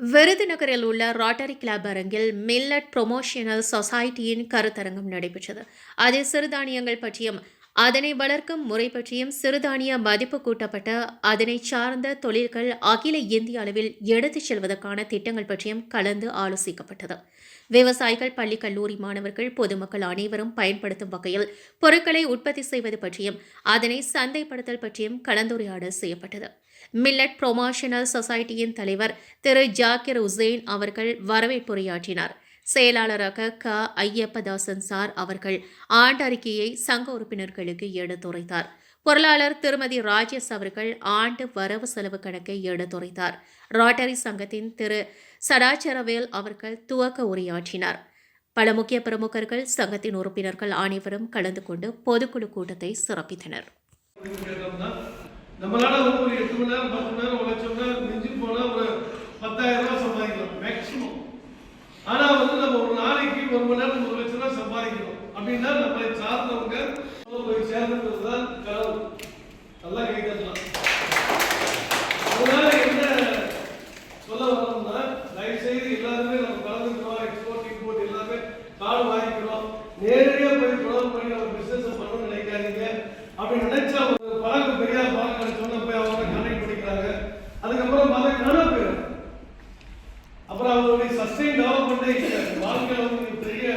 விருதுநகரில் உள்ள rotary club அரங்கில் மில்லட் ப்ரொமோஷனல் சொசைட்டியின் கருத்தரங்கம் நடைபெற்றது. அதில் சிறுதானியங்கள் பற்றியும் அதனை வளர்க்கும் முறை பற்றியும் சிறுதானிய மதிப்பு கூட்டப்பட்ட அதனை சார்ந்த தொழில்கள் அகில இந்திய அளவில் எடுத்துச் செல்வதற்கான திட்டங்கள் பற்றியும் கலந்து ஆலோசிக்கப்பட்டது. விவசாயிகள் பள்ளி கல்லூரி மாணவர்கள் பொதுமக்கள் அனைவரும் பயன்படுத்தும் வகையில் பொருட்களை உற்பத்தி செய்வது பற்றியும் அதனை சந்தைப்படுத்தல் பற்றியும் கலந்துரையாடல் செய்யப்பட்டது. மில்லட் ப்ரொமோஷனல் சொசைட்டியின் தலைவர் திரு ஜாக்கிர் உசேன் அவர்கள் வரவேற்புரையாற்றினார். செயலாளராக க. ஐயப்பதாசன் சார் அவர்கள் ஆண்டறிக்கையை சங்க உறுப்பினர்களுக்கு எடுத்துரைத்தார். பொருளாளர் திருமதி ராஜேஷ் அவர்கள் ஆண்டு வரவு செலவு கணக்கை எடுத்துரைத்தார். ராட்டரி சங்கத்தின் திரு சடாச்சரவேல் அவர்கள் துவக்க உரையாற்றினார். பல முக்கிய பிரமுகர்கள் சங்கத்தின் உறுப்பினர்கள் அனைவரும் கலந்து கொண்டு பொதுக்குழு கூட்டத்தை சிறப்பித்தனர். எட்டு மணி நேரம் பத்து மணி நேரம் உழைச்சோம்னா மிஞ்சி போனா ஒரு பத்தாயிரம் ரூபாய் சம்பாதிக்கலாம் மேக்சிமம் ஆனா வந்து நம்ம ஒரு நாளைக்கு ஒரு மணி நேரம் ஒரு லட்சம் ரூபாய் சம்பாதிக்கணும். அப்படின்னா நம்மளை சார்ந்தவங்க போய் சேர்ந்துங்கிறது தான் கனவு நல்லா கேட்கலாம் அதனால என்ன சொல்ல வரோம்னா தயவுசெய்து எல்லாருமே நம்ம அப்புறம் அவருடைய சஸ்டைன் டெவலப்மெண்ட்டே இல்லை வாழ்க்கையில் வந்து பெரிய